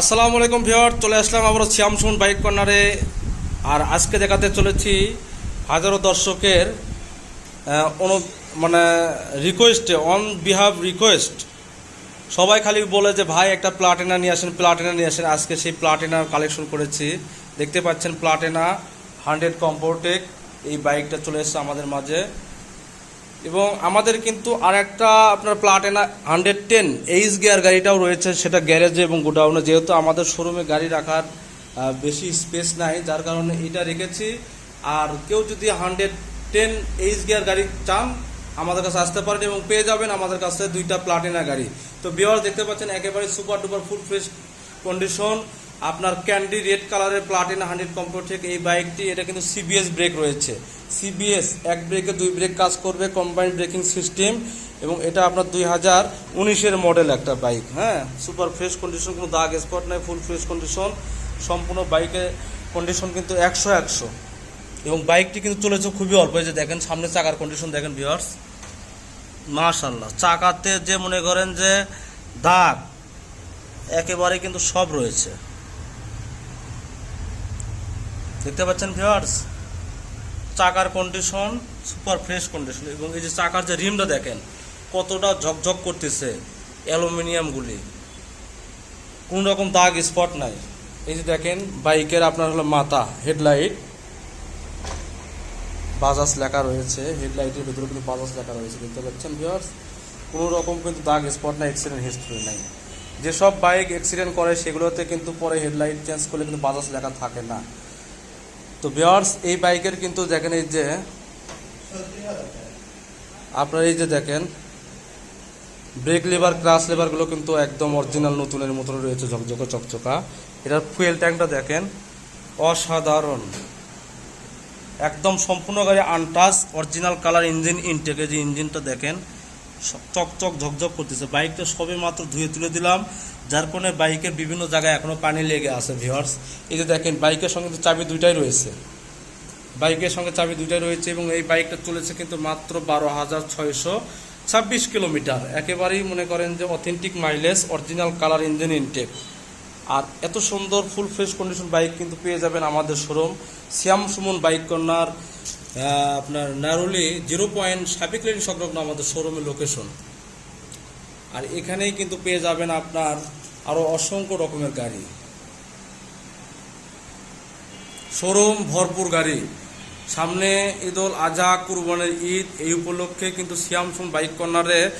আসসালামু আলাইকুম ভিওর চলে আসলাম আমরা শ্যামসুন বাইক কর্নারে। আর আজকে দেখাতে চলেছি হাজারো দর্শকের অনু মানে রিকোয়েস্টে অন বিহাভ রিকোয়েস্ট সবাই খালি বলে যে, ভাই, একটা প্লাটিনা নিয়ে আসেন প্লাটিনা নিয়ে আসেন। আজকে সেই প্লাটিনার কালেকশন করেছি। দেখতে পাচ্ছেন প্লাটিনা হান্ড্রেড কম্পোর্টেক এই বাইকটা চলে এসেছে আমাদের মাঝে। এবং আমাদের কিন্তু আর একটা আপনার Platina hundred ten H gear গাড়িটাও রয়েছে, সেটা গ্যারেজে এবং গোডাউনে যেহেতু আমাদের শোরুমে গাড়ি রাখার বেশি স্পেস নাই, যার কারণে এটা রেখেছি। আর কেউ যদি হান্ড্রেড টেন এইচ গিয়ার গাড়ি চান, আমাদের কাছে আসতে পারেন এবং পেয়ে যাবেন আমাদের কাছে দুইটা প্লাটিনা গাড়ি। তো বিওয়ার দেখতে পাচ্ছেন, একেবারে super duper full fresh condition আপনার ক্যান্ডি রেড কালারের প্লাটিনা হান্ড্রেড কম্পোর্ট থেকে এই বাইকটি, এটা কিন্তু সিবিএস ব্রেক রয়েছে। সিবিএস এক ব্রেকে দুই ব্রেক কাজ করবে কম্বাইন্ড ব্রেকিং সিস্টেম এবং এটা আপনার দুই হাজার উনিশের মডেল একটা বাইক হ্যাঁ? সুপার ফ্রেশ কন্ডিশন কোনো দাগ স্পট নাই ফুল ফ্রেশ কন্ডিশন সম্পূর্ণ বাইকের কন্ডিশন কিন্তু একশো একশো। এবং বাইকটি কিন্তু চলেছে খুবই অল্প যে দেখেন, সামনে চাকার কন্ডিশন দেখেন ভিওয়ার্স মাশাল্লাহ চাকাতে যে মনে করেন যে দাগ, একেবারে কিন্তু সব রয়েছে। দেখতে পাচ্ছেন ভিওয়ার্স চাকার কন্ডিশন সুপার ফ্রেশ কন্ডিশন এবং এই যে চাকার যে রিমটা দেখেন, কতটা ঝকঝক করতেছে অ্যালুমিনিয়ামগুলি কোনো রকম দাগ স্পট নাই। এই যে দেখেন, বাইকের আপনার হলো মাথা হেডলাইট বাজাজ লেখা রয়েছে হেডলাইটের ভিতরে কিন্তু বাজাজ লেখা রয়েছে, দেখতে পাচ্ছেন ভিওয়ার্স কোনো রকম কিন্তু দাগ স্পট নাই অ্যাক্সিডেন্ট হিস্ট্রি নাই। যেসব বাইক অ্যাক্সিডেন্ট করে, সেগুলোতে কিন্তু পরে হেডলাইট চেঞ্জ করলে কিন্তু বাজাজ লেখা থাকে না। তো বিয়ার্স এই বাইকের কিন্তু দেখেন এই যে, আপনার এই যে দেখেন ব্রেক লেবার ক্রাশ লেবারগুলো কিন্তু একদম অরিজিনাল নতুনের মতন রয়েছে, ঝকঝকা, চকচকা। এটার ফুয়েল ট্যাঙ্কটা দেখেন, অসাধারণ। একদম সম্পূর্ণ গাড়ি আনটাচ অরিজিনাল কালার ইঞ্জিন ইনটেকে যে ইঞ্জিনটা দেখেন চকচক ঝকঝক করতেছে। বাইকটা সবে মাত্র ধুয়ে তুলে দিলাম। যার কারণে বাইকের বিভিন্ন জায়গায় এখনও পানি লেগে আছে ভিওয়ার্স এই যে দেখেন, বাইকের সঙ্গে কিন্তু চাবি দুইটাই রয়েছে। বাইকের সঙ্গে চাবি দুইটাই রয়েছে এবং এই বাইকটা চলেছে কিন্তু মাত্র বারো হাজার ছয়শো ছাব্বিশ কিলোমিটার। একেবারেই মনে করেন যে authentic mileage original colour engine intake আর এত সুন্দর ফুল ফ্রেশ কন্ডিশন বাইক কিন্তু পেয়ে যাবেন আমাদের showroom Shyam Suman bike corner. আপনার নারুলি জিরো পয়েন্ট সাবিক লেন সংলগ্ন আমাদের শোরুমের লোকেশন আর এখানেই কিন্তু পেয়ে যাবেন আপনার আরও অসংখ্য রকমের গাড়ি। শোরুম ভরপুর গাড়ি। সামনে ঈদুল আজহা, কুরবানের ঈদ, এই উপলক্ষে কিন্তু শ্যামসুন বাইক কর্নারে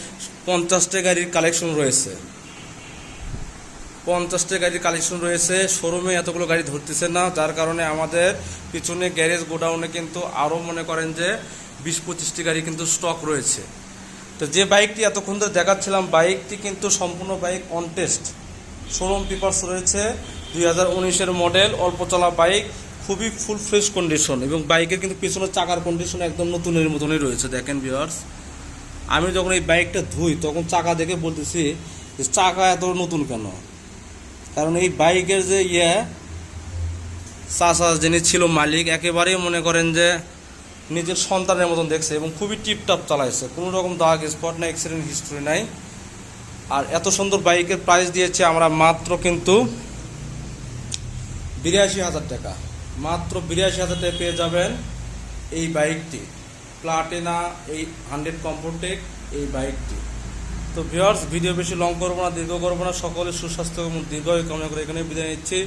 পঞ্চাশটা গাড়ির কালেকশন রয়েছে। পঞ্চাশটা গাড়ির কালেকশন রয়েছে। শোরুমে এতগুলো গাড়ি ধরতেছে না, যার কারণে আমাদের পিছনে গ্যারেজ গোডাউনে কিন্তু আরও মনে করেন যে বিশ পঁচিশটি গাড়ি কিন্তু স্টক রয়েছে। তো যে বাইকটি এতক্ষণ ধরে দেখাচ্ছিলাম বাইকটি কিন্তু সম্পূর্ণ bike on test showroom papers রয়েছে, দুই হাজার উনিশের মডেল অল্প চলা বাইক খুবই ফুল ফ্রেশ কন্ডিশন এবং বাইকের কিন্তু পিছনের চাকার কন্ডিশন একদম নতুনের মতনই রয়েছে, দেখেন ভিওয়ার্স আমি যখন এই বাইকটা ধুই, তখন চাকা দেখে বলতেছি যে, চাকা এত নতুন কেন? কারণ এই বাইকের যে ইয়ে চাষা যিনি ছিল মালিক, একেবারেই মনে করেন যে নিজের সন্তানের মতন দেখছে এবং খুবই টিপটাপ চালাইছে। কোনো রকম দাগ স্পট নাই অ্যাক্সিডেন্ট হিস্ট্রি নাই। আর এত সুন্দর বাইকের প্রাইস দিয়েছে আমরা মাত্র কিন্তু বিরাশি হাজার টাকা। মাত্র বিরাশি হাজার টাকা পেয়ে যাবেন এই বাইকটি। প্লাটিনা এই হান্ড্রেড কম্ফোর্টেক এই বাইকটি। তো ভিউয়ার্স ভিডিও বেশি লং করব না, দীর্ঘ করব না, সকলের সুস্বাস্থ্য এবং দীর্ঘ কামনা করে এখানে বিদায় নিচ্ছি।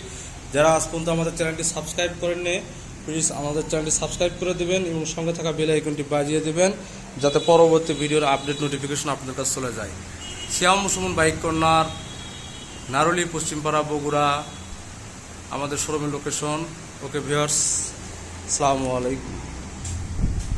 যারা আজ পর্যন্ত আমাদের চ্যানেলটি সাবস্ক্রাইব করেননি প্লিজ আমাদের চ্যানেলটি সাবস্ক্রাইব করে দেবেন এবং সঙ্গে থাকা বেল আইকনটি বাজিয়ে দেবেন, যাতে পরবর্তী ভিডিওর আপডেট নোটিফিকেশন আপনাদের কাছে চলে যায়। শ্যাম মুসলমান বাইক কর্নার, নারুলি পশ্চিমপাড়া বগুড়া, আমাদের শোরুমের লোকেশন ওকে ভিউয়ার্স আসসালামু আলাইকুম।